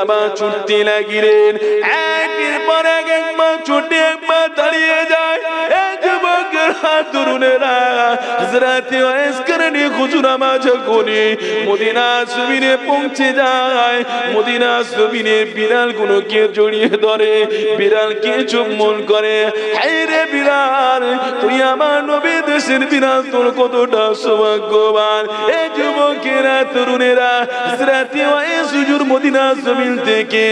আবার ছুটতে লাগিলেন। একের পর এক একবার ছুটে একবার দাঁড়িয়ে যায়। তরুণেরা হজরতে হুজুরা যায়, মদিনা সুবিনে বিড়াল গুলোকে চুম্বন করে হায় রে বিড়াল তুই আমার নবী দেশের বিড়াল তোর কতটা সৌভাগ্যবান। এই যুবকেরা, তরুণেরা হজরতে হুজুর থেকে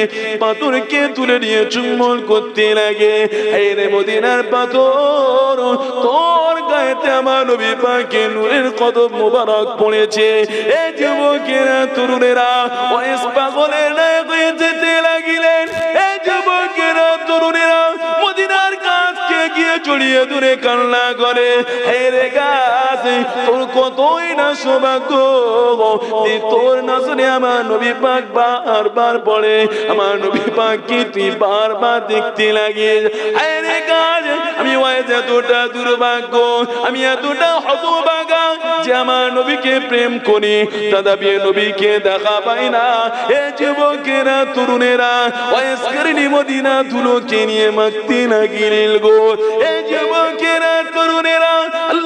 পাথরকে তুলে নিয়ে চুম্বন করতে লাগে। মদিনার পাথর তোর গায়েতে আমার নবী পাকে নূরের কদম মোবারক পড়েছে। এই যুবকেরা, তরুণেরা, ওয়েস পাগলের নায়ক হয়ে যেতে লাগিলেন। এই যুবকেরা, তরুণেরা, মদিনার কাছকে গিয়ে জড়িয়ে দূরে কান্না করে। হে রে গাছ, তোর কতই না সৌভাগ্য তোর নজরে আমার নবী পাক বারবার পড়ে আমার নবী পাক কি তুই বারবার দেখতে লাগে হে রে গাছ আমি এতটা দুর্ভাগ্য, আমি এতটা হতভাগা যে আমার নবীকে প্রেম করি। তথাপি নবীকে দেখা পাই না। এ যুবকেরা, তরুণেরা, বয়স্কের মদিনা ধুলোকে নিয়ে মাস্তি না গিরিল গো। এ যুবকেরা, তরুণেরা, আল্লাহ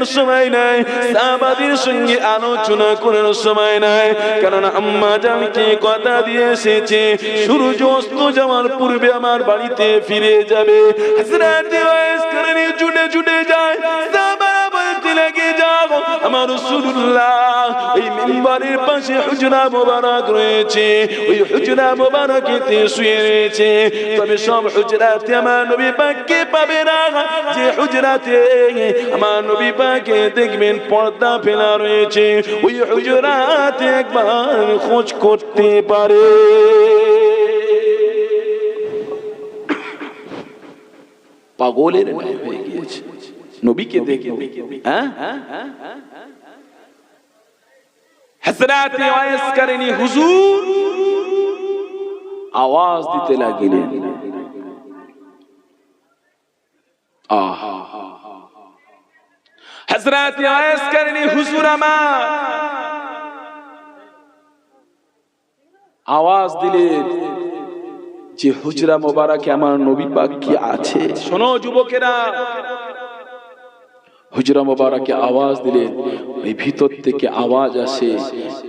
দেওয়ার সময় নাই, সাহাবাদের সঙ্গে আলোচনা করার সময় নাই। কারণ আম্মা জানকে কথা দিয়ে এসেছে, সূর্য অস্ত যাওয়ার পূর্বে আমার বাড়িতে ফিরে যাবে। হযরত ওয়াইস করে ছুটে ছুটে যায় আমার রাসূলুল্লাহ ওই মিম্বরের পাশে হুজরা মোবারক রয়েছে, ওই হুজরা মোবারকেতে শুয়ে রয়েছে। তবে সব হুজরাতে আমার নবী পাককে পাবে না। যে হুজরাতে আমার নবী পাকে দেখবেন পর্দা ফেলা রয়েছে, ওই হুজরাতে একবার খোঁজ করতে পারে। পাগলের হয়ে গিয়েছে। নবীকে দেখে হ্যাঁ? আওয়াজ দিতে লাগিলেন। আমার। আওয়াজ দিলেন যে হুজরা মোবারকে আমার নবী কি আছে? শোনো যুবকেরা। হুজরা মোবারকে আওয়াজ দিলেন ওই ভিতর থেকে আওয়াজ আসে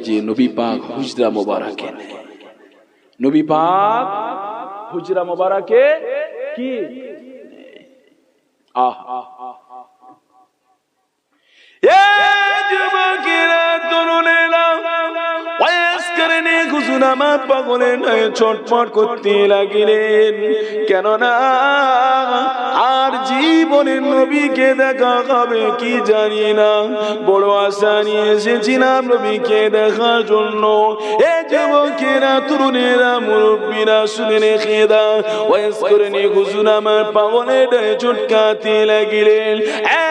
যে নবী পাক হুজরা মোবারকে নেই নবী পাক হুজরা মোবারকে কি আহ এ যুবকেরা আমার পাগলের নয়, ছটফট করতে লাগিলেন। কেননা আর জীবনের নবীকে দেখা হবে কি জানি না। বড় আশা নিয়ে এসেছিলাম নবীকে দেখার জন্য। এ যুবকেরা, তরুণেরা, মুরব্বীরা শুনে রেখে দা ওয়াইসকারনে হুজুর আমার পাগলের নয়, ছটকাতে লাগিলেন। একবার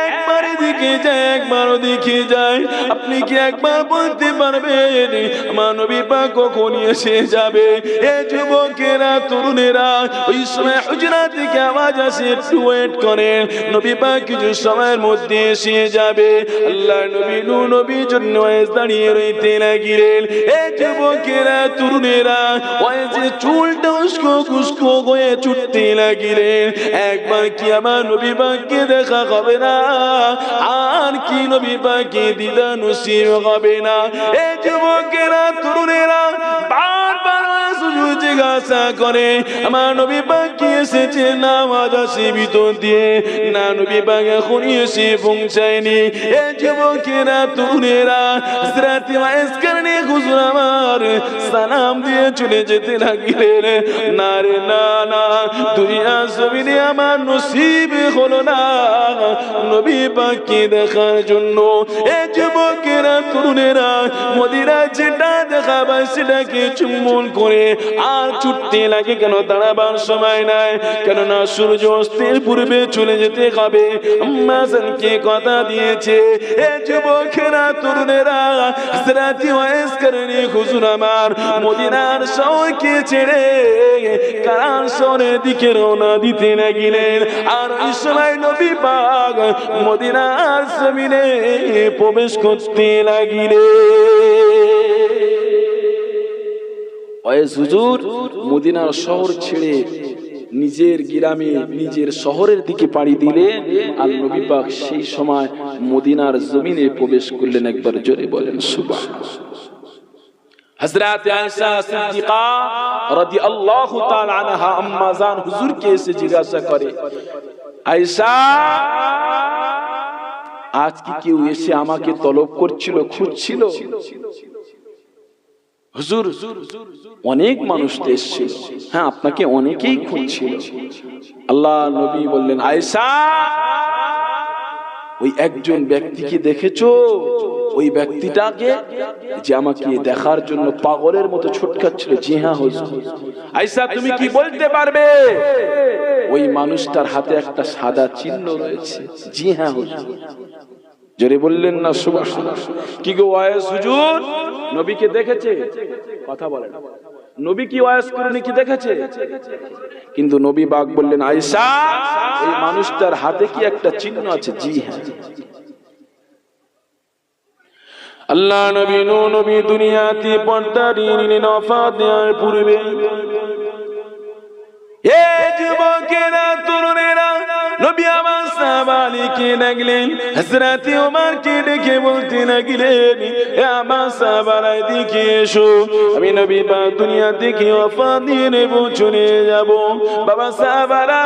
দিকে যায় একবার দিকে যায়, আপনি কি একবার বলতে পারবেন? আমার নবী পাক কখন এসে যাবে? এ যুবকেরা, তরুণেরা, ওই সময় হুজরা থেকে আওয়াজ আসে, একটু ওয়েট করেন। নবী পাক কিছু সময়ের মধ্যে এসে যাবে। আল্লাহ নবী নু নবী জন্য দাঁড়িয়ে রইতে লাগিলেন। এ যুবকেরা, তরুণেরা ওয়েসে চুলটা উস্কো কুস্কো হয়ে ছুটতে লাগিলেন। একবার কি আমার নবী পাককে দেখা হবে না? আর কি নবী পাকে দিদা নসিব হবে না। এ যুবকেরা তরুণেরা জিজ্ঞাসা করে, আমার নবী পাকি এসেছে? না আওয়াজ আসে দিয়ে। না, নবী পাক এখন এসে পৌঁছায়নি। এ যুবকেরা, তরুণেরা, হযরত ওয়াইস করনে হুজুর আমার সালাম দিয়ে চলে যেতে লাগলেন। না রে, না না, দুনিয়া জমিনে আমার নসিব হলো না। নবী পাককে দেখার জন্য। এ যুবকের, তরুণেরা মদিরা যেটা দেখা পায় সেটাকে চুম্বন করে আর ছুটতে লাগে কেন? দাঁড়াবার সময় নাই। কেননা সূর্য অস্তের পূর্বে চলে যেতে হবে। আম্মাজানকে কথা দিয়েছে? এ যুবকেরা, তরুণেরা হযরত ওয়াইস করনি হুজুর আমার, মদিনার সবাইকে ছেড়ে কারান শহরের দিকে রওনা দিতে লাগিলেন। আর ওই সময় নবী পাক মদিনার জমিনে প্রবেশ করতে লাগিলেন। ওয়েস হুজুর, মদিনার শহর ছেড়ে নিজের গ্রামে নিজের শহরের দিকে পাড়ি দিলে আর নবী সেই সময় মদিনার জমিনে প্রবেশ করলেন একবার জোরে বলেন সুবাহ হযরত আয়েশা সিদ্দিকা রাদিয়াল্লাহু তাআলা আনহা আম্মা জান হুজুরকে এসে জিজ্ঞাসা করে, আয়েশা, আজ কি কেউ এসে আমাকে তলব করছিল, খুঁজছিল? হুজুর, অনেক মানুষ তো হ্যাঁ আপনাকে অনেকেই খুঁজছিল। আল্লাহ নবী বললেন, আয়েশা, ওই একজন ব্যক্তিকে দেখেছ? ওই ব্যক্তিটাকে যে আমাকে দেখার জন্য পাগলের মতো ছটকাচ্ছিল। জি হ্যাঁ হুজুর। আয়েশা, তুমি কি বলতে পারবে? ওই মানুষটার হাতে একটা সাদা চিহ্ন রয়েছে। জি হ্যাঁ হুজুর। জোরে বললেন না সুবাস কি গো ওয়াইস হুজুর? নবীকে দেখেছে? কথা বলেন। নবী কি ওয়াইস করনি কি দেখেছে? কিন্তু নবী বাগ বললেন, আয়েশা, এই মানুষটার হাতে কি একটা চিহ্ন আছে? জি হ্যাঁ। আল্লাহ নবী নো, নবী দুনিয়াতে পর্দা নিলেন, অফাত দেওয়ার পূর্বে। এ যুবকেরা, তরুণেরা, নবী আমার সাহাবালিকে ডাকলেন হযরত ওমরকে ডেকে বলতে লাগলেন, এ আমার সাহাবারা দিকে এসো। আমি নবী বা দুনিয়া থেকে ওফা দিয়ে নেব, চলে যাব। বাবা সাহাবারা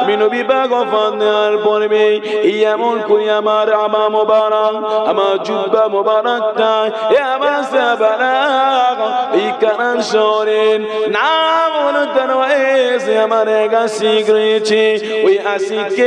আমি নবী বা ওফা নেওয়ার পর্বে এই এমন করি আমার আমা মোবারক, আমার জুব্বা মোবারকটা। এ আমার সাহাবারা এই কানান শহরের নাম হলো তার আমার এক আশিক রয়েছে। ওই আশিককে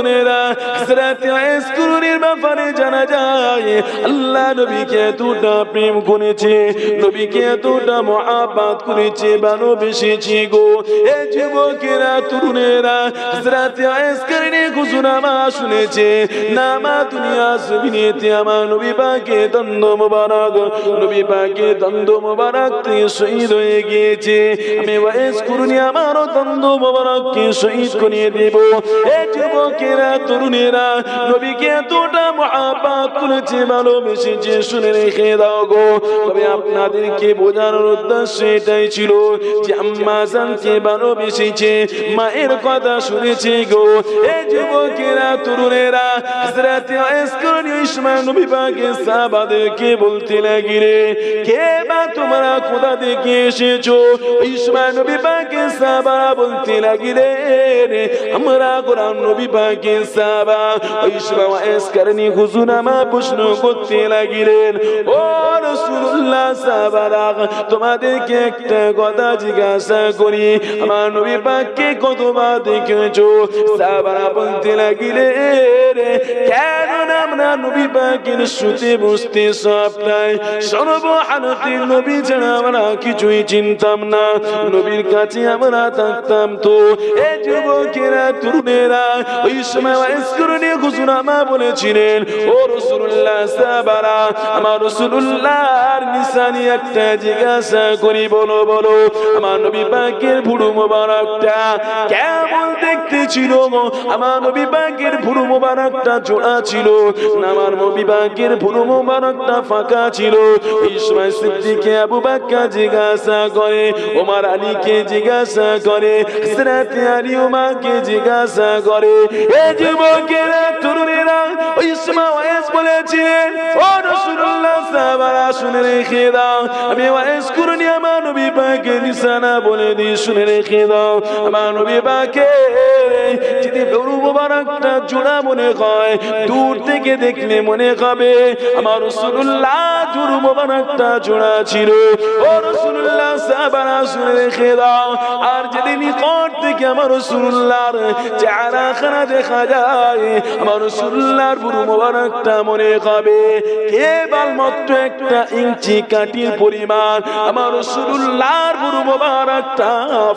হযরত ওয়াইস কুরুনির ব্যাপারে জানা যায়, আল্লাহ নবীকে এতটা প্রেম করেছে, নবীকে এতটা মহাব্বত করেছে ভালোবেসেছে গো। এ যুবকেরা, তরুণেরা হযরত ওয়াইস কুরুনি ঘোষণা শুনেছে, নামা দুনিয়া জমিনেতে আমার নবী পাকে দন্দ মোবারক, নবী পাকে দন্দ মোবারক থেকে শহীদ হয়ে গিয়েছে। আমি ওয়াইস কুরুনি আমারও দন্দ মোবারককে শহীদ করিয়ে দেব। এ যুবকেরা তরুণেরা, নবীকে এতটা মহাব্বত করেছে, ভালোবেসেছে, শুনে রেখে দাও গো। তবে আপনাদেরকে বোঝানোর উদ্দেশ্য এটাই ছিল যে আম্মা জানকে ভালোবেসেছে, মায়ের কথা শুনেছে গো। এ যুবকেরা, তরুণেরা আমরা গোলাম নবী সাহাবা ইসমাইল ইসকারনি হুজুর প্রশ্ন করতে লাগিলেন, ও তোমাদেরকে একটা কথা জিজ্ঞাসা করি। আমার নবী পাককে কতবার দেখেছ? সাহাবারা বলতে লাগিলে কেন আমরা নবী পাকের শুতে বসতে সব নবী ছাড়া আমরা কিছুই চিনতাম না। নবীর কাছে আমরা থাকতাম তো। এ যুবকেরা, তরুণেরা, ওই সময় হুজুরামা বলেছিলেন, ও রাসূলুল্লাহ সাহাবারা, আমার রাসূলুল্লাহর নিশানি একটা জিজ্ঞাসা করি, বলো বলো, আমার নবী পাকের ভুরু মোবারকটা কেমন দেখতে ছিল আমার নবী পাকের ভুরু মোবারকটা জোড়া ছিল আমার নবী পাকের ভুরু মোবারকটা ফাঁকা ছিল? এই সময় সিদ্দিকে আবু বাক্কা জিজ্ঞাসা করে, ওমার আলীকে জিজ্ঞাসা করে হযরতে আলী ওমাকে জিজ্ঞাসা করে, এ যুবকেরা তরুণেরা, ওই সময় ওয়াইস বলেছিলেন, ও রাসূলুল্লাহ, সাহাবারা, শুনে রেখে দাও। আমি ওয়াইস করুন, আমার নবী পাকে নিশানা বলে দিই, শুনে রেখে দাও। আমার নবী পাকে বড় মোবারকটা জোড়া মনে হয়। দূর থেকে দেখলে মনে হবে আমার রাসূলুল্লাহ জোড় মোবারকটা জোড়া ছিল। আর যদি নিকট থেকে আমার রাসূলুল্লাহর চেহারাখানা দেখা যায়, আমার রাসূলুল্লাহর বুড়ো মোবারকটা মনে হবে। কেবল মাত্র একটা ইঞ্চি কাটির পরিমাণ, আমার রাসূলুল্লাহর বুড়ো মোবারকটা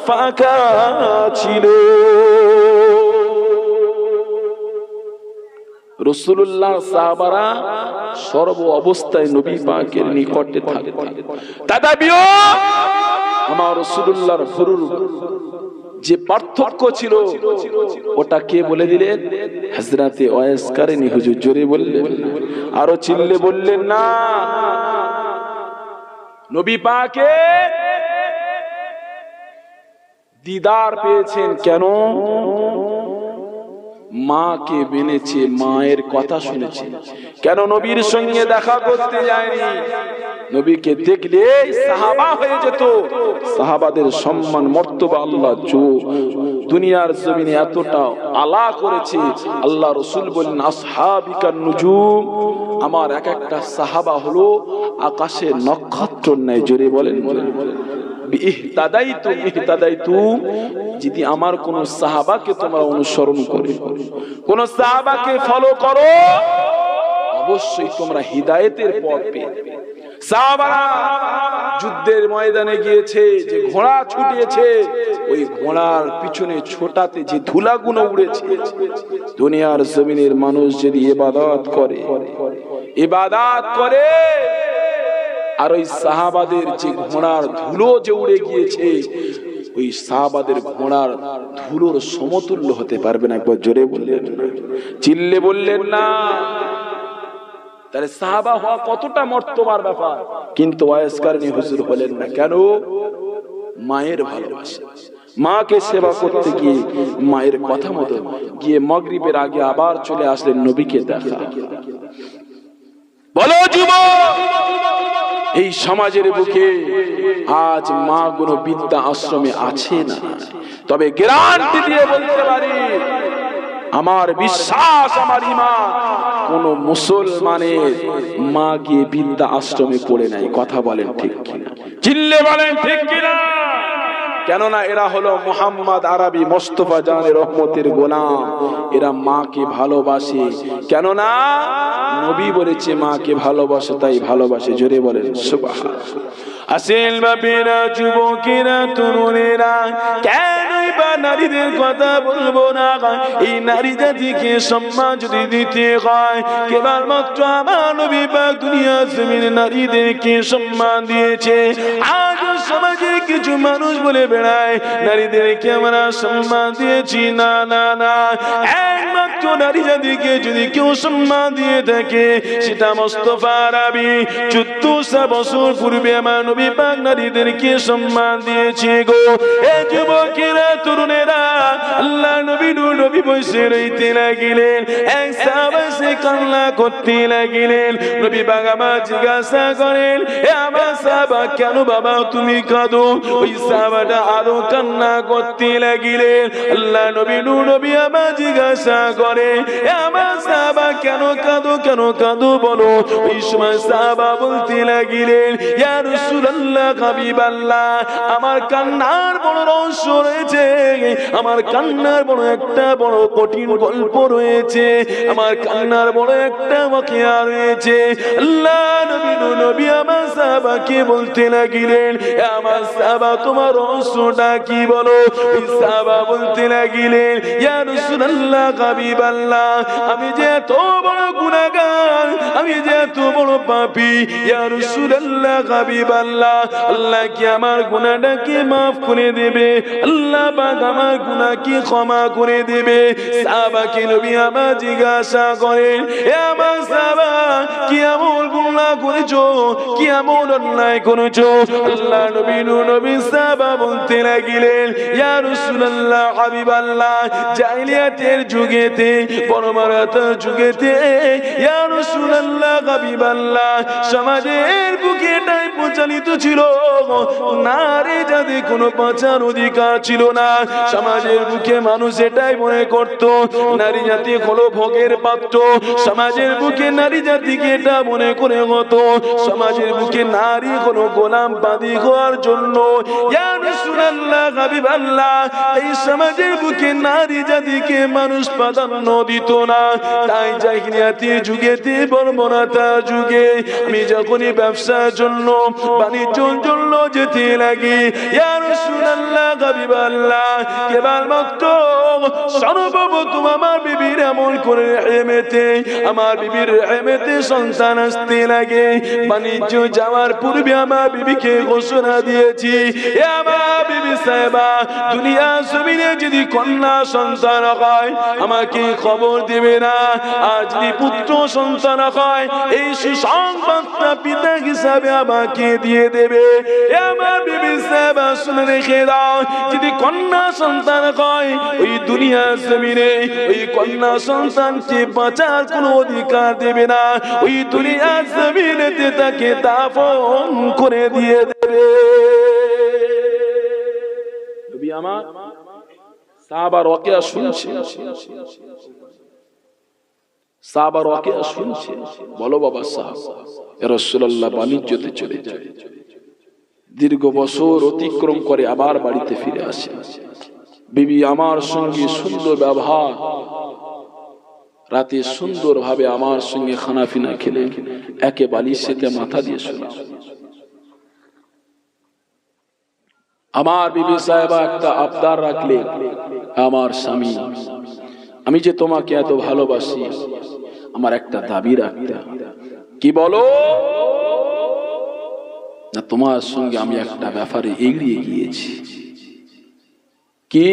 ফাঁকা ছিল। রসুল্লাহ সাহাবারা সর্ব অবস্থায় নবী পাকের নিকটে থাকতেন। তাদাবিও আমার রসুল্লাহর ভরুর যে পার্থক্য ছিল, ওটা কে বলে দিলেন? হাজরাতে ওয়াইস কারেনি হুজুর জোরে বললেন আরও চিল্লে বললেন না, নবী পাকে দিদার পেয়েছেন কেন? মাকে মেনেছে, মায়ের কথা শুনেছে। কেন নবীর সঙ্গে দেখা করতে যায়নি? নবীকে দেখলে সাহাবা হয়ে যেত। সাহাবাদের সম্মান, মর্তবা আল্লাহ জো। দুনিয়ার জমিনে এতটা আলা করেছে। আল্লাহ রসুল বললেন আসহাবিকার নুজুম। আমার এক একটা সাহাবা হলো আকাশে নক্ষত্র ন্যায় জোরে বলেন বলেন বলেন। যদি আমার কোন সাহাবাকে তোমরা অনুসরণ করে, কোন সাহাবাকে ফলো করো, অবশ্যই তোমরা হিদায়েতের পথ পেয়ে যুদ্ধের ময়দানে গিয়েছে, যে ঘোড়া ছুটিয়েছে, ওই ঘোড়ার পিছনে ছোটাতে যে ধুলাগুলো উড়েছে, দুনিয়ার জমিনের মানুষ যদি ইবাদত করে ইবাদত করে আর ওই সাহাবাদের যে ঘোড়ার ধুলো যে উড়ে গিয়েছে, ওই সাহাবাদের ঘোড়ার ধুলোর সমতুল্য হতে পারবে না। একবার জোরে বললেন চিল্লে বললেন না। তাহলে সাহাবা হওয়া কতটা মর্তবার ব্যাপার? কিন্তু ওয়াইসকারণী হুজুর হলেন না, কেন? মায়ের ভালোবাসা। মাকে সেবা করতে গিয়ে মায়ের কথা মতো গিয়ে মগরিবের আগে আবার চলে আসলেন নবীকে দেখা। বলো যুবক! এই সমাজের বুকে আজ মা কোনো বিদ্যা আশ্রমে আছে না। তবে গ্যারান্টি দিয়ে বলতে পারি, আমার বিশ্বাস, আমার ইমান, কোন মুসলমানের মা গিয়ে বিদ্যা আশ্রমে পড়ে নাই। কথা বলেন ঠিক কিনা? চিল্লে বলেন ঠিক কিনা? কেননা এরা হলো মোহাম্মদ আরবি মোস্তফা জানের রহমতের গোলাম। এরা মাকে ভালোবাসে। কেননা নবী বলেছে, মাকে ভালোবাসে, তাই ভালোবাসে। জোরে বলেন সুবাহ আসেল বাপেরা, যুবকেরা, তরুণেরা, কেনই বা নারীদের কথা বলব না এই নারী জাতিকে সম্মান যদি দিতে হয় কেবল মাত্র আমার নবী পাক দুনিয়া জমিন নারীদেরকে সম্মান দিয়েছে। আজ সমাজে কিছু মানুষ বলে বেড়ায়। নারীদেরকে আমরা সম্মান দিয়েছি। না না না। একমাত্র নারী জাতিকে যদি কেউ সম্মান দিয়ে থাকে সেটা মোস্তফা রাবি চোদ্দশো বছর পূর্বে আমার পাক নারীদেরকে সম্মান দিয়েছে গো। এ যুবকেরা, তরুণেরা, আল্লাহ নবী নবী বসে রইতে লাগিলেন, এক সাহাবা সে কান্না করতে লাগিলেন। নবী পাক আমার জিজ্ঞাসা করেন, এ আমার সাহাবা, কেন বাবা তুমি কাঁদো? ওই সাহাবাটা আরও কান্না করতে লাগিলেন। আল্লাহ নবী নূর নবী আমার জিজ্ঞাসা করে আমার সাবা কেন কাঁদো কেন কাঁদো বলো। ওই সময় সাহাবা বলতে লাগিলেন, ইয়া রাসূলুল্লাহ, হাবিবাল্লাহ, আমার কান্নার বড় রহস্য রয়েছে। আমার কান্নার বড় একটা বড় কঠিন গল্প রয়েছে। আমার কান্নার বড় একটা ওয়াকিয়া রয়েছে। আল্লাহ নবী নবী আমার সাহাবাকে বলতে লাগিলেন আমার সাহাবা, তোমার রহস্যটা কি বলো? সাহাবা বলতে লাগিলেন, ইয়া রাসূলুল্লাহ হাবিব আমি যে এত বড় আমি যে এত বড় পাপী। ইয়া রাসূলুল্লাহ হাবিবাল্লাহ আল্লাহ কি আমার maaf করে দেবে? আল্লাহ আমার ক্ষমা করে দেবে। নবী আমার জিজ্ঞাসা করেন, এ আমার কি গুনাহ করেছ? কি অন্যায় করেছ? আল্লাহ নবী নবী বলতে লাগিলেন, ইয়া রাসূলুল্লাহ হাবিবাল্লাহ জাহিলিয়াতের যুগেতে পরমারাতার যুগেতে, ইয়া রাসূলুল্লাহ, হাবিবাল্লাহ, সমাজের বুকে এটাই প্রচালিত ছিল। নারী যাদের কোনো বাঁচার অধিকার ছিল না। সমাজের বুকে মানুষ এটাই মনে করত, নারী জাতি হলো ভোগের পাত্র। সমাজের বুকে নারী জাতিকে এটা মনে করে হতো। সমাজের বুকে নারী কোনো গোলাম বাদী হওয়ার জন্য। এই সমাজের বুকে নারী জাতিকে মানুষ প্রাধান্য দিত না তাই জাহিলিয়াতি যুগেতে বর্বরতা যুগে। আমি যখনই ব্যবসার জন্য, বাণিজ্যর জন্য যেতে লাগি, ইয়া রাসূলুল্লাহ, হাবিবাল্লাহ কেবলমাত্র সর্বপ্রথম আমার বিবির এমন করে হেমেতে, আমার বিবির হেমেতে সন্তান আসতে লাগে। বাণিজ্য যাওয়ার পূর্বে আমার বিবিকে ঘোষণা দিয়েছি, এ আমার বিবি সাহেবা দুনিয়া জমিনে যদি কন্যা সন্তান হয়, আমাকে খবর দেবে না। আর যদি পুত্র সন্তান হয়, এই সুসংবাদটা পিতা হিসাবে আমাকে দিয়ে দেবে। আমার বিবি সাহেবা শুনে রেখে দাও। যদি কন্যা সন্তান হয়, ওই দুনিয়া জমিনে ওই কন্যা সন্তানকে বাঁচার কোনো অধিকার দেবে না। ওই দুনিয়া জমিনেতে তাকে দাফন করে দিয়ে দেবে। আমার সাহাবার শুনছে। সাহাবার ওয়াকিয়া শুনছে। বলো বাবা সাহাব, এ রাসূলুল্লাহ বাণিজ্যতে চলে যায় দীর্ঘ বছর অতিক্রম করে আবার বাড়িতে ফিরে আসে। বিবি আমার সঙ্গে সুন্দর ব্যবহার। রাতে সুন্দর ভাবে আমার সঙ্গে খানাফিনা খেলে, একে বালির বালিশেতে মাথা দিয়ে শোনা আমার বিবি সাহেবা একটা আবদার রাখলে আমার স্বামী, আমি যে তোমাকে এত ভালোবাসি আমার একটা দাবি রাখতে। কি বলো? না, তোমার সঙ্গে আমি একটা ব্যাপারে এগিয়ে গিয়েছি। কি?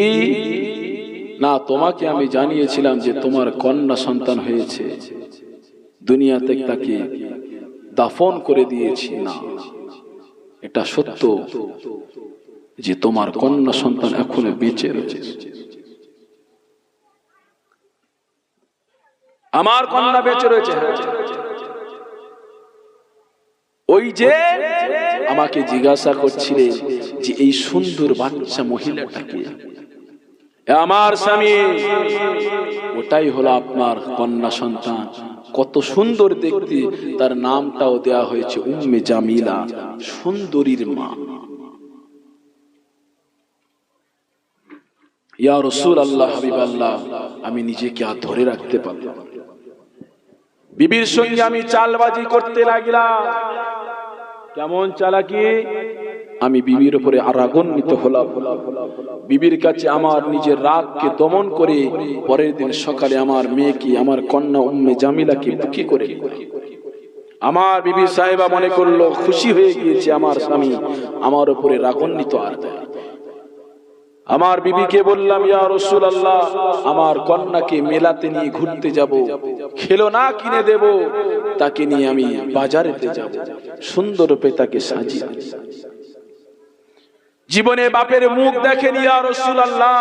না, তোমাকে আমি জানিয়েছিলাম যে তোমার কন্যা সন্তান হয়েছে। দুনিয়াতে তাকে দাফন করে দিয়েছি না। এটা সত্য যে তোমার কন্যা সন্তান এখনও বেঁচে রয়েছে। আমার কন্যা বেঁচে রয়েছে। ওই যে আমাকে জিজ্ঞাসা করছিলে যে এই সুন্দর বাচ্চা মহিলাটাকে আমার স্বামী, ওটাই হলো আপনার কন্যা সন্তান। কত সুন্দর দেখতে, তার নামটাও দেয়া হয়েছে উম্মে জামিলা, সুন্দরীর মা। ইয়া রসুল আল্লাহ হাবিব আল্লাহ আমি নিজেকে আর ধরে রাখতে পারলাম। বিবির সঙ্গে আমি চালবাজি করতে লাগলাম। কেমন চালাকি? আমি বিবির উপরে আরাগন্বিত হলাম। বিবির কাছে আমার নিজের রাগকে দমন করে পরের দিন সকালে আমার মেয়েকে, আমার কন্যা উম্মে জামিলাকে বুকি করে। আমার বিবি সাহেবা মনে করল, খুশি হয়ে গিয়েছে আমার স্বামী। আমার উপরে রাগান্বিত আর দেয়। আমার বিবিকে বললাম, ইয়া রসুল আল্লাহ আমার কন্যাকে মেলাতে নিয়ে ঘুরতে যাব। খেলনা কিনে দেব। তাকে নিয়ে আমি বাজারেতে যাব। সুন্দর রূপে তাকে সাজিয়ে জীবনে বাপের মুখ দেখেনি আর রসুলাল্লাহ।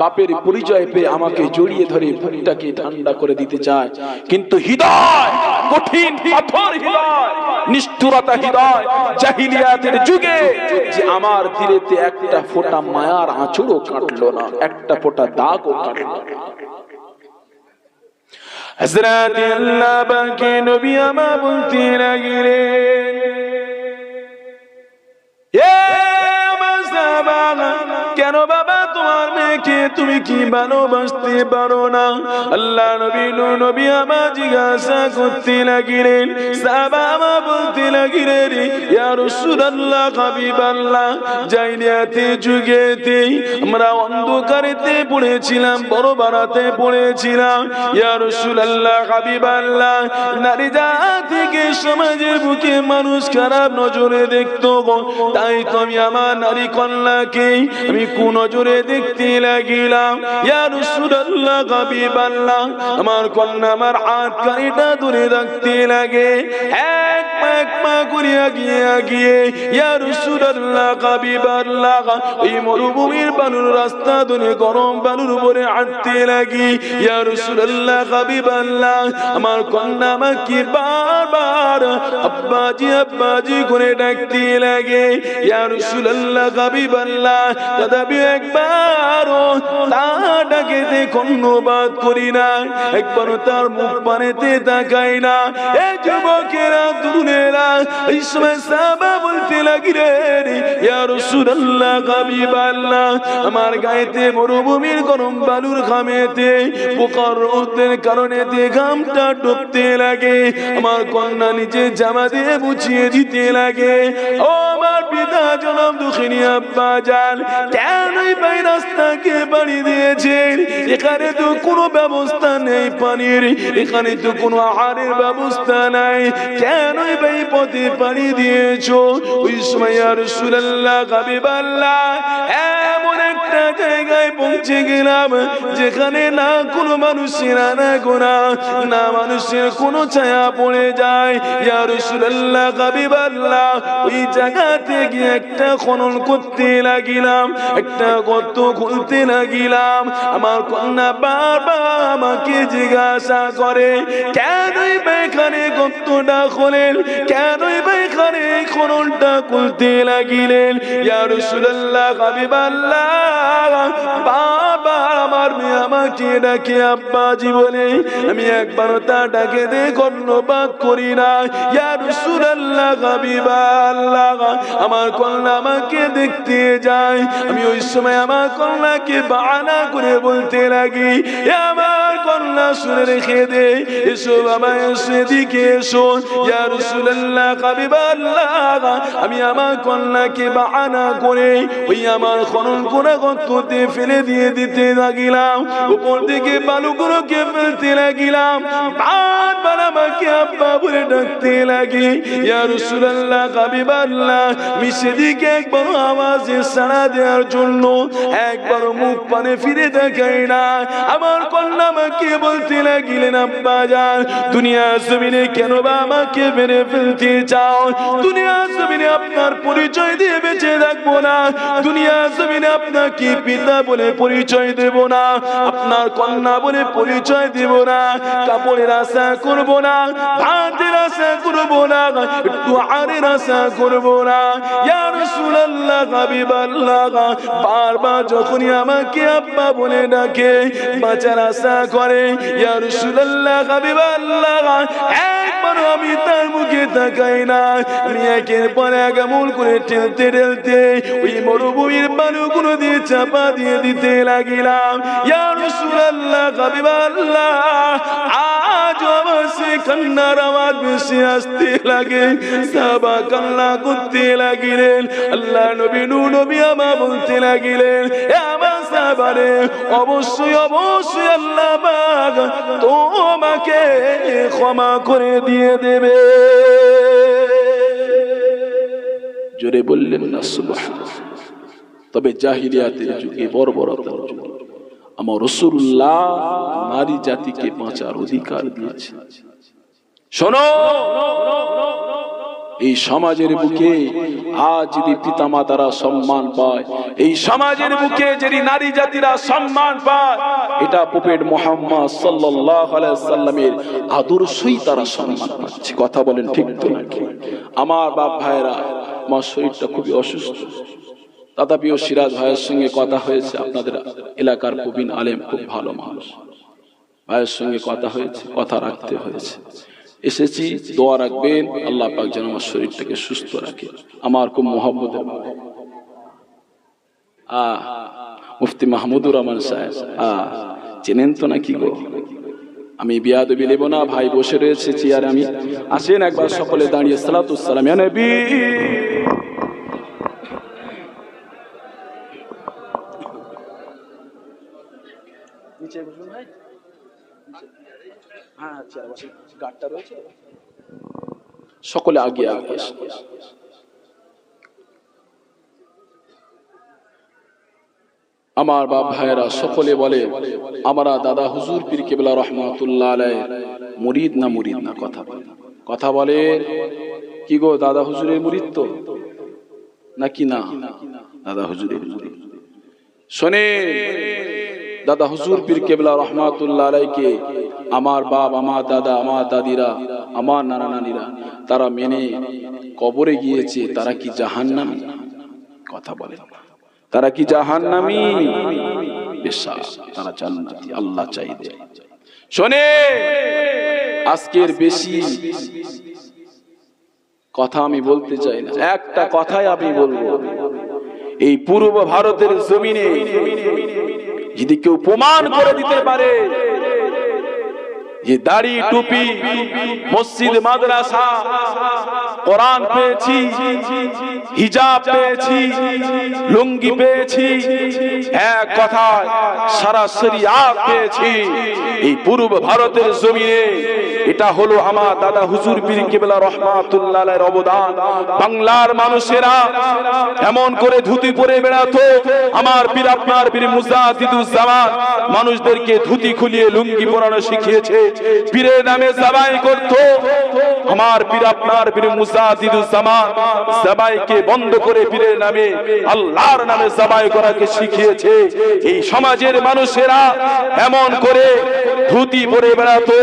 বাপের পরিচয় পেয়ে আমাকে জড়িয়ে ধরে বুকটাকে ঠান্ডা করে দিতে চায়। কিন্তু হৃদয়, কঠিন পাথর হৃদয়, নিষ্ঠুরতা হৃদয়, জাহিলিয়াতের যুগে যে আমার দিলেতে একটা ফোঁটা মায়ার আঁচড়ও কাটলো না, একটা ফোঁটা দাগও কাটলো না। হযরত আল্লাহ বাকে নবী আমা বলতে লাগলেন, এ কেন বাবা? তোমার তুমি কি ভালোবাসতে পারো না? আল্লাহ নবী নূর নবী আমার জিজ্ঞাসা করতে লাগিলেন বলতে লাগিলেন জাইলিয়াতে যুগেতে আমরা অন্ধকারেতে পড়েছিলাম, বড় বাড়াতে পড়েছিলাম। নারী জাতিকে সমাজের বুকে মানুষ খারাপ নজরে দেখতো তাই তো আমি আমার নারী কন্যাকে আমি কোন নজরে দেখতে লাগিলাম। ইয়া রাসূলুল্লাহ, হাবিবাল্লাহ, আমার কন্যা, আমার হাত কাইটা ধরে রাখতে লাগে। এক এক করিয়া গিয়ে গিয়ে ইয়া রাসূলুল্লাহ ওই মরুভূমির রাস্তা ধরে গরম বালুর উপরে হাঁটতে লাগি। ইয়া রাসূলুল্লাহ আমার কন্যা বারবার আব্বাজি আব্বাজি করে ডাকতে লাগে। ইয়া রাসূলুল্লাহ, হাবিবাল্লাহ তথাপি একবারও তার ডাকে করি না। একবারও তার মুখ পানেতে তাকাই না। যুবকেরা সময় সাহাবা বলতে হাবিবাল্লাহ আমার গায়েতে মরুভূমির গরম বালুর ঘামেতে, বুকার রোদের কারণে তে ঘামটা ডুবতে লাগে। আমার কন্যা নিচে জামা দিয়ে বুঝিয়ে দিতে লাগে। ও আমার পিতা জনম দুঃখিনী আব্বা যান কেনই পাই রাস্তাকে পানি দিয়েছেন এখানে তো কোনো ব্যবস্থা নেই পানির, এখানে তো কোনো আহারের ব্যবস্থা নাই। কেন এই পথে পানি দিয়েছ? ওই সময় আর সুরাল্লাহ কাবিবাল্লাহ এমন একটা জায়গায় পৌঁছে গেলাম, যেখানে না কোনো মানুষের আনা গোনা, না মানুষের কোনো ছায়া পড়ে যায়। ইয়া রাসূলুল্লাহ, হাবিবাল্লাহ, ওই জায়গাতে গিয়ে একটা খনন করতে লাগিলাম, একটা গর্ত খুলতে লাগিলাম। আমার কন্যা বাবা আমাকে জিজ্ঞাসা করে কেনই বা এখানে গর্তটা খোলেন? কেনই বা এখানে এই খননটা খুলতে লাগিলেন? ইয়া রাসূলুল্লাহ, হাবিবাল্লাহ বাবা আমার মেয়ে আমাকে ডাকে, আব্বাজি বলে, আমি একবার তা ডাকে দে ধন্যবাদ করি না ইয়ার রাসূলুল্লাহ হাবিবাল্লাহ আমার আমাকে দেখতে যায়। আমি ওই সময় আমার কন্যাকে বানা করে বলতে লাগি আমার কন্যা, শুনে রেখে দে। এসো বাবা এসো এদিকে এসো ইয়া রাসূলুল্লাহ, হাবিবাল্লাহ, আমি আমার কন্যাকে বাহানা করে ওই আমার খনন করা গর্ততে ফেলে দিয়ে দিতে লাগিলাম। উপর থেকে বালুগুলোকে ফেলতে লাগিলাম। বারবার আমাকে আব্বা বলে ডাকতে লাগি। ইয়া রাসূলুল্লাহ, হাবিবাল্লাহ, আমি সেদিকে একবার আওয়াজে সাড়া দেওয়ার জন্য একবার মুখ পানে ফিরে দেখাই না। আমার কন্যা আমাকে বলতে লাগিলেন আব্বা যান দুনিয়া জমিনে কেন বা আমাকে মেরে ফেলতে চাও? দুনিয়া জমিনে আপনার পরিচয় দিয়ে বেঁচে থাকব না। দুনিয়া জমিনে আপনাকে পিতা বলে পরিচয় দেব না। আপনার কন্যা বলে পরিচয় দেব না। কাপড়ের আশা করব না। ভাতের আশা করব না। একটু আরের আশা করব না। ইয়া রাসূলুল্লাহ হাবিবাল্লাহ বারবার যখনই আমাকে আব্বা বলে ডাকে বাঁচার আশা করে ইয়া রাসূলুল্লাহ হাবিবাল্লাহ একবার আমি তার মুখে তাকাই না। আমি একের পর এক আমল করে ঠেলতে ঠেলতে ওই মরুভূমির বালুগুলো দিয়ে চাপা দিয়ে দিতে লাগিলাম। ইয়া আজ আসতে লাগিলেন। আল্লাহ নবী নবী আমা বলতে লাগিলেন, এ আমার সাবারে অবশ্যই অবশ্যই আল্লাহ তোমাকে ক্ষমা করে দিয়ে দেবে। জোরে বললেন না, সুবহানাল্লাহ। তবে জাহিলিয়াতের যুগে বর্বরতার যুগে আমার রসুল্লাহ নারী জাতিকে বাঁচার অধিকার দিয়েছে। শোনো এই সমাজের বুকে আজ যদি পিতা মাতারা সম্মান পায়, এই সমাজের বুকে যদি নারী জাতিরা সম্মান পায়, এটা পোপেট মোহাম্মদ সাল্লামের আদর্শই তারা সম্মান পাচ্ছে। কথা বলেন ঠিক নাকি আমার বাপ ভাইরা আমার শরীরটা খুবই অসুস্থ। তথাপিও সিরাজ ভাইয়ের সঙ্গে কথা হয়েছে, আপনাদের এলাকার কবিন আলেম খুব ভালো মানুষ। ভাইয়ের সঙ্গে কথা হয়েছে, কথা রাখতে হয়েছে। এসেছি, দোয়া রাখবেন, আল্লাহ পাক যেন আমার শরীরটাকে সুস্থ রাখে, আমার খুব মোহাম্মদের আহ মুফতি মাহমুদুর রহমান সাহেব, আ, চেনেন তো নাকি গো? আমি বিয়াদবি নেব না, ভাই বসে রয়েছে চেয়ারে আমি। আসেন একবার সকলে দাঁড়িয়ে সালাতুসালাম নবী। নিচে বসুন ভাই। হ্যাঁ সকলে আগে আগে আমার বাপ ভাইয়েরা সকলে বলে, আমরা দাদা হুজুর পীর কেবলা রহমাতুল্লাহ আলাই মুরিদ না মুরিদ না? কথা বলে। কথা বলে, কি গো, দাদা হুজুরের মুরিদ তো? নাকি না? দাদা হুজুরের মুরিদ। শোনে দাদা হুজুর পীর কেবলা রহমাতুল্লাহ আলাইকে আমার বাপ, আমার দাদা, আমার দাদিরা, আমার নানা নানিরা তারা মেনে কবরে গিয়েছে, তারা কি জাহান্নামী? কথা বলে। তারা কি জাহান্নামী? বিশ্বাস তারা জান্নাতি, আল্লাহ চাইবে শোনে, আজকের বেশি কথা আমি বলতে চাই না, একটা কথাই আমি বলব। এই পূর্ব ভারতের জমিনে যদি কেউ প্রমাণ করে দিতে পারে যে দাড়ি টুপি, মসজিদ, মাদ্রাসা, কোরআন পেয়েছি, হিজাব পেয়েছি, লুঙ্গি পেয়েছি, এক কথায় সরাসরি আগ পেয়েছি। এই পূর্ব ভারতের জমিনে এটা হলো আমার দাদা হুজুর পীর কেবলা রহমাতুল্লাহের অবদান। বাংলার মানুষেরা এমন করে ধুতি পরে বেড়াতো, আমার পীর আপনার পীর মুজাহিদুজ্জামান মানুষদেরকে ধুতি খুলিয়ে লুঙ্গি পরানো শিখিয়েছে। পীরের নামে জবাই করত। আমার পীর আপনার পীর মুজাহিদুজ্জামান জবাইকে বন্ধ করে পীরের নামে, আল্লাহর নামে জবাই করাকে শিখিয়েছে। এই সমাজের মানুষেরা এমন করে ধুতি পরে বেড়াতো,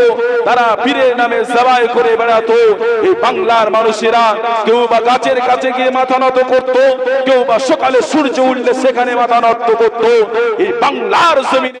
তারা পীরের নামে জবাই করে বেড়াতো। এই বাংলার মানুষেরা কেউ বা গাছের কাছে গিয়ে মাথা নত করত, কেউ বা সকালে সূর্য উঠলে সেখানে মাথা নত করত। এই বাংলার জমিনে